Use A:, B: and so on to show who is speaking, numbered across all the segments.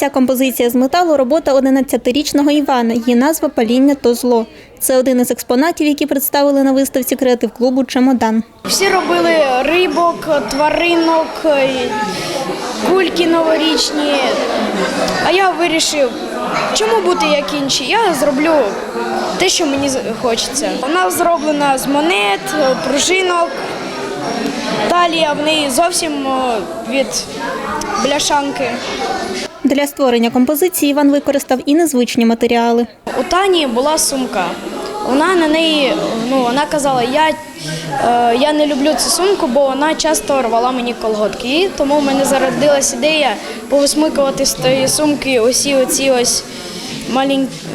A: Ця композиція з металу робота 11-річного Івана. Її назва Паління то зло. Це один із експонатів, які представили на виставці креатив клубу Чемодан.
B: Всі робили рибок, тваринок, кульки новорічні. А я вирішив, чому бути як інші? Я зроблю те, що мені хочеться. Вона зроблена з монет, пружинок. Талія в неї зовсім від бляшанки.
A: Для створення композиції Іван використав і незвичні матеріали.
B: У Тані була сумка. Вона на неї, ну вона казала, я, е, я не люблю цю сумку, бо вона часто рвала мені колготки. І тому в мене зародилась ідея повисмикувати з тої сумки усі оці ось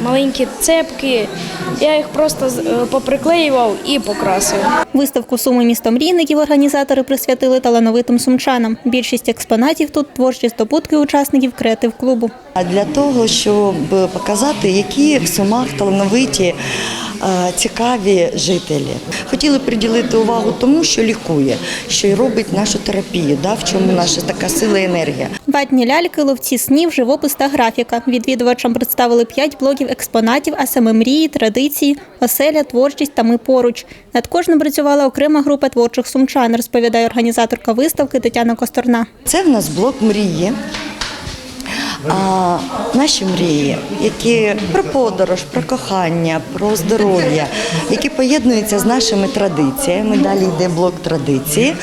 B: маленькі цепки. Я їх просто з- е, поприклеював і покрасив.
A: Виставку Суми місто мрійників організатори присвятили талановитим сумчанам. Більшість експонатів тут творчі здобутки учасників креатив клубу.
C: А для того, щоб показати, які в Сумах талановиті, е, цікаві жителі. Хотіли приділити увагу тому, що лікує, що й робить нашу терапію, да, в чому наша така сила і енергія.
A: Ватні ляльки, ловці снів, живопис та графіка. Відвідувачам представили п'ять блоків експонатів, а саме мрії, традиції, оселя, творчість та ми поруч. Над кожним працювала окрема група творчих сумчан, розповідає організаторка виставки Тетяна Косторна.
C: Це в нас блок мрії. А наші мрії, які про подорож, про кохання, про здоров'я, які поєднуються з нашими традиціями. Далі йде блок традиції.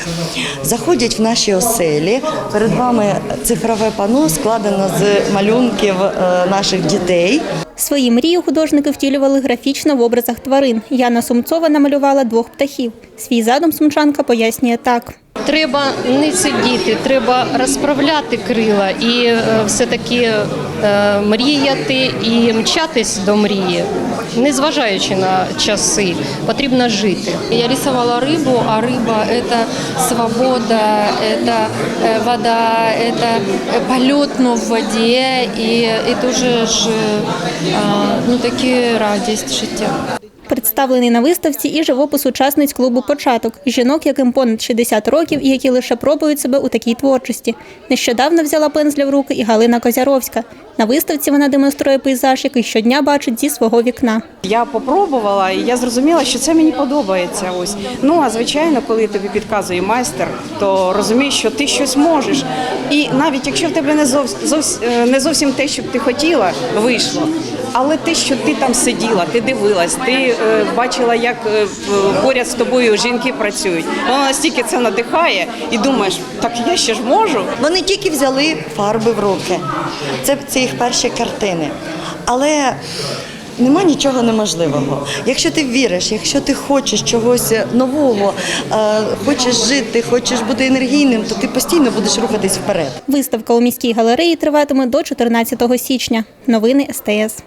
C: Заходять в наші оселі. Перед вами цифрове пано складено з малюнків е, наших дітей.
A: Свої мрії художники втілювали графічно в образах тварин. Яна Сумцова намалювала двох птахів. Свій задум сумчанка пояснює так
D: Треба не сидіти, треба розправляти крила і е, все-таки е, мріяти і мчатись до мрії, незважаючи на часи, потрібно жити.
E: Я рисовала рыбу, а рыба – это свобода, это э, вода, это э, полет, но в воде, и, и дуже ж, а, ну, таки радість життя.
A: Представлений на виставці і живопис учасниць клубу Початок жінок, яким понад 60 років і які лише пробують себе у такій творчості. Нещодавно взяла пензля в руки і Галина Козяровська. На виставці вона демонструє пейзаж, який щодня бачить зі свого вікна.
F: Я попробувала і я зрозуміла, що це мені подобається. Ось ну а звичайно, коли тобі підказує майстер, то розумієш, що ти щось можеш. І навіть якщо в тебе не зовсім е, не зовсім те, що б ти хотіла, вийшло. Але те, що ти там сиділа, ти дивилась, ти е, бачила, як е, поряд з тобою жінки працюють. Воно настільки це надихає, і думаєш, так я ще ж можу.
C: Вони тільки взяли фарби в руки. Це, це їх перші картини. Але нема нічого неможливого. Якщо ти віриш, якщо ти хочеш чогось нового, е, хочеш жити, хочеш бути енергійним, то ти постійно будеш рухатись вперед.
A: Виставка у міській галереї триватиме до 14 січня. Новини СТС.